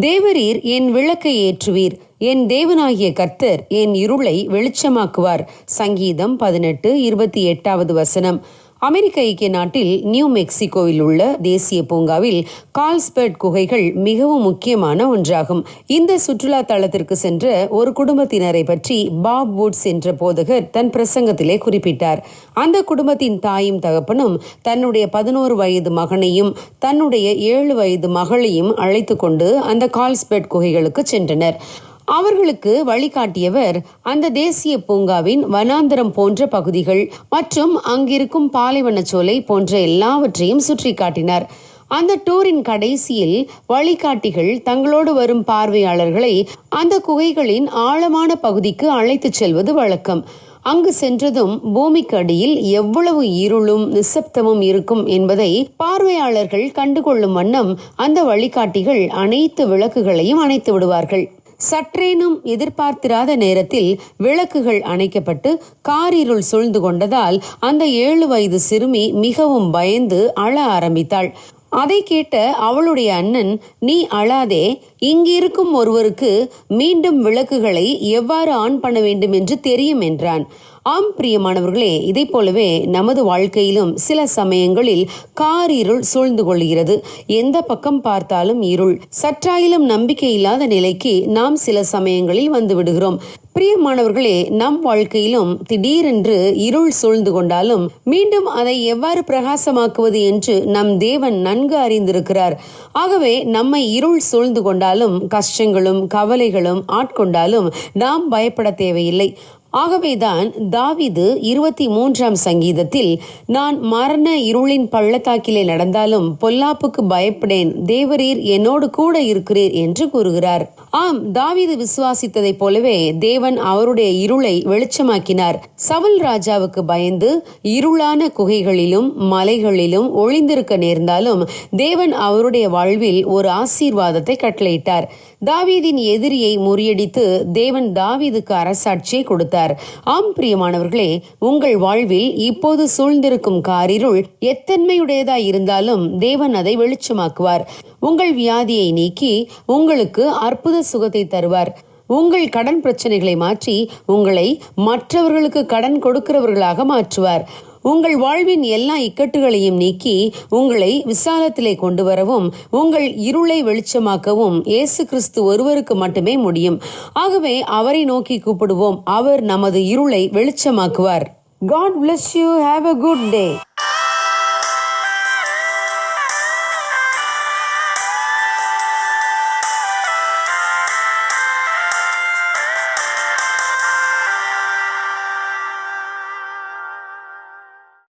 தேவரீர் என் விளக்கை ஏற்றுவீர். என் தேவனாகிய கர்த்தர் என் இருளை வெளிச்சமாக்குவார். சங்கீதம் பதினெட்டு இருபத்தி எட்டாவது வசனம். அமெரிக்க ஐக்கிய நாட்டில் நியூ மெக்சிகோவில் உள்ள தேசிய பூங்காவில் கால்ஸ்பர்ட் குகைகள் மிகவும் முக்கியமான ஒன்றாகும். இந்த சுற்றுலா தளத்திற்கு சென்ற ஒரு குடும்பத்தினரை பற்றி பாப் வுட்ஸ் என்ற போதகர் தன் பிரசங்கத்திலே குறிப்பிட்டார். அந்த குடும்பத்தின் தாயும் தகப்பனும் தன்னுடைய பதினோரு வயது மகனையும் தன்னுடைய ஏழு வயது மகளையும் அழைத்து கொண்டு அந்த கால்ஸ்பெட் குகைகளுக்கு சென்றனர். அவர்களுக்கு வழிகாட்டியவர் அந்த தேசிய பூங்காவின் வனாந்தரம் போன்ற பகுதிகள் மற்றும் அங்கிருக்கும் பாலைவனச்சோலை போன்ற எல்லாவற்றையும் சுற்றி காட்டினார் அந்த டூரின் கடைசியில் வழிகாட்டிகள் தங்களோடு வரும் பார்வையாளர்களை அந்த குகைகளின் ஆழமான பகுதிக்கு அழைத்துச் செல்வது வழக்கம். அங்கு சென்றதும் பூமிக்கு அடியில் எவ்வளவு இருளும் நிசப்தமும் இருக்கும் என்பதை பார்வையாளர்கள் கண்டுகொள்ளும் வண்ணம் அந்த வழிகாட்டிகள் அனைத்து விளக்குகளையும் அணைத்து விடுவார்கள். சற்றேனும் எதிர்பார்த்திராத நேரத்தில் விளக்குகள் அணைக்கப்பட்டு காரிருள் சூழ்ந்து கொண்டதால் அந்த ஏழு வயது சிறுமி மிகவும் பயந்து அழ ஆரம்பித்தாள். அதை கேட்ட அவளுடைய அண்ணன் நீ அழாதே இங்கிருக்கும் ஒருவருக்கு மீண்டும் விளக்குகளை எவ்வாறு ஆன் பண்ண வேண்டும் என்று தெரியும் என்றான். ஆம் பிரியமானவர்களே இதை போலவே நமது வாழ்க்கையிலும் சில சமயங்களில் கார் இருள் சூழ்ந்து கொள்கிறது. எந்த பக்கம் பார்த்தாலும் இருள். சற்றாயிலும் நம்பிக்கை இல்லாத நிலைக்கு நாம் சில சமயங்களில் வந்து விடுகிறோம். பிரியமானவர்களே நம் வாழ்க்கையிலும் திடீரென்று இருள் சூழ்ந்து கொண்டாலும் மீண்டும் அதை எவ்வாறு பிரகாசமாக்குவது என்று நம் தேவன் நன்கு அறிந்திருக்கிறார். ஆகவே நம்மை இருள் சூழ்ந்து கொண்டாலும் கஷ்டங்களும் கவலைகளும் ஆட்கொண்டாலும் நாம் பயப்பட தேவையில்லை. ஆகவேதான் தாவிது இருபத்தி மூன்றாம் சங்கீதத்தில் நான் மரண இருளின் பள்ளத்தாக்கிலே நடந்தாலும் பொல்லாப்புக்கு பயப்படேன். தேவரீர் என்னோடு கூட இருக்கிறீர் என்று கூறுகிறார். ஆம் தாவிது விசுவாசித்ததைப் போலவே தேவன் அவருடைய இருளை வெளிச்சமாக்கினார். சவுல் ராஜாவுக்கு பயந்து இருளான குகைகளிலும் மலைகளிலும் ஒளிந்திருக்க நேர்ந்தாலும் தேவன் அவருடைய வாழ்வில் ஒரு ஆசீர்வாதத்தை கட்டளையிட்டார். தாவீதின் எதிரியை முறியடித்து தேவன் தாவீதுக்கு அரசாட்சியை கொடுத்தார். ஆம் பிரியமானவர்களே உங்கள் வாழ்வில் இப்போது சூழ்ந்திருக்கும் காரிருள் எத்தன்மையுடையதாய் இருந்தாலும் தேவன் அதை வெளிச்சமாக்குவார். உங்கள் வியாதியை நீக்கி உங்களுக்கு அற்புத சுகத்தை தருவார். உங்கள் கடன் பிரச்சனைகளை மாற்றி உங்களை மற்றவர்களுக்கு கடன் கொடுக்கிறவர்களாக மாற்றுவார். உங்கள் வாழ்வின் எல்லா இக்கட்டுகளையும் நீக்கி உங்களை விசாலத்திலே கொண்டு வரவும் உங்கள் இருளை வெளிச்சமாக்கவும் இயேசு கிறிஸ்து ஒருவருக்கு மட்டுமே முடியும். ஆகவே அவரை நோக்கி கூப்பிடுவோம். அவர் நமது இருளை வெளிச்சமாக்குவார். God bless you have a good day